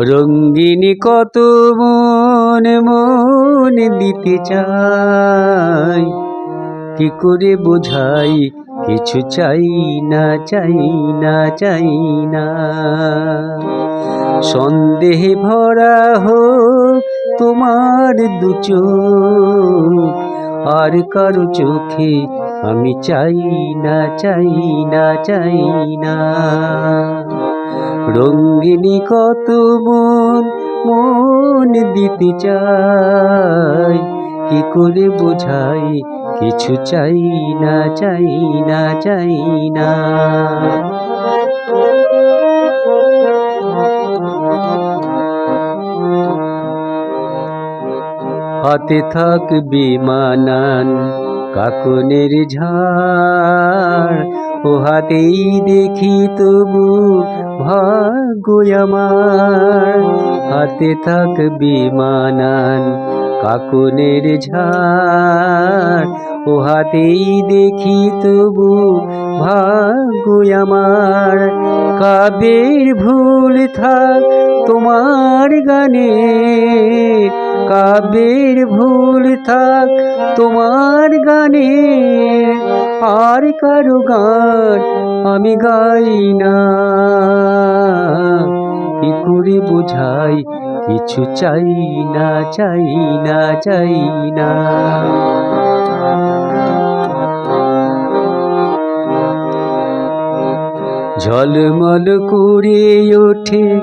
রঙ্গিনী কত মন মন দিতে চাই। কি করে বোঝাই? কিছু চাই না চাই না চাই না। সন্দেহে ভরা হোক তোমার দু চোখ, আর কারও চোখে আমি চাই না চাই না চাই না। রঙ্গিনী কত মন মন দিতে চাই কি করে বোঝাই কিছু চাই না চাই না চাই না। হাতে থাকবে মানান, কাকনের ঝাড়। ও হাতেই দেখি তবু ভাগ্য আমার। হাতে থাক মানান কাকুনের ঝাড়। ও হাতেই দেখি তবু ভাগ্য আমার। কাবের ভুল থাক তোমার গানে। কাবের ভুল থাক তোমার গানে। আর কারও গান আমি গাই না। কি করে বোঝাই? কিছু চাই না চাই না চাই না। ঝলমল করে ওঠে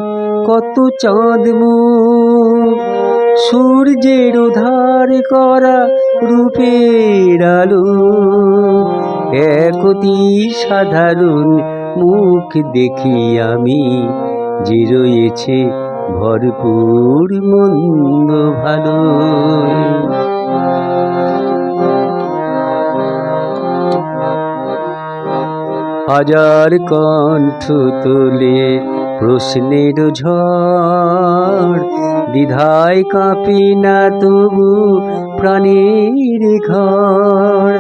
কত চাঁদ মুখ। সূর্যের উধার করা রূপের আলো, একতি সাধারণ মুখ দেখি আমি, যে রয়েছে ভরপুর মন্দ ভালো। হাজার কণ্ঠ তোলে প্রশ্নের ঝড় দ্বিধায় কাঁপি না তবু প্রাণীর ঘর।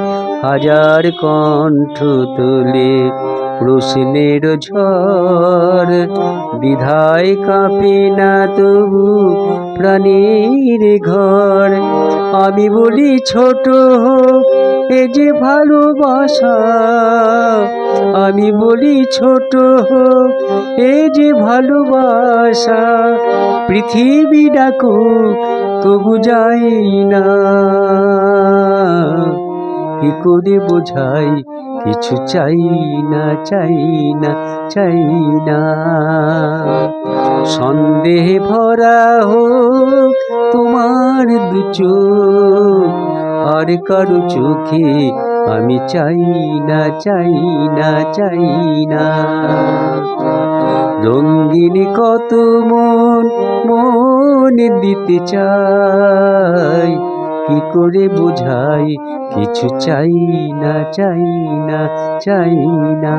হাজার কণ্ঠ তুলে প্রশ্নের ঝড়। বিধায় কাঁপে না তবু প্রাণীর ঘর। আমি বলি, ছোট হোক, এ যে ভালোবাসা। আমি বলি, ছোট হোক, এ যে ভালোবাসা। পৃথিবী ডাকুক, তবু যাই না। কি করে বোঝাই? কিছু চাই না চাই না চাই না। সন্দেহ ভরা হোক তোমার দু চোখ, আর কারও চোখে আমি চাই না চাই না চাই না। রঙ্গিন কত মন মন দিতে চাই কি করে বোঝাই? কিছু চাই না চাই না চাই না।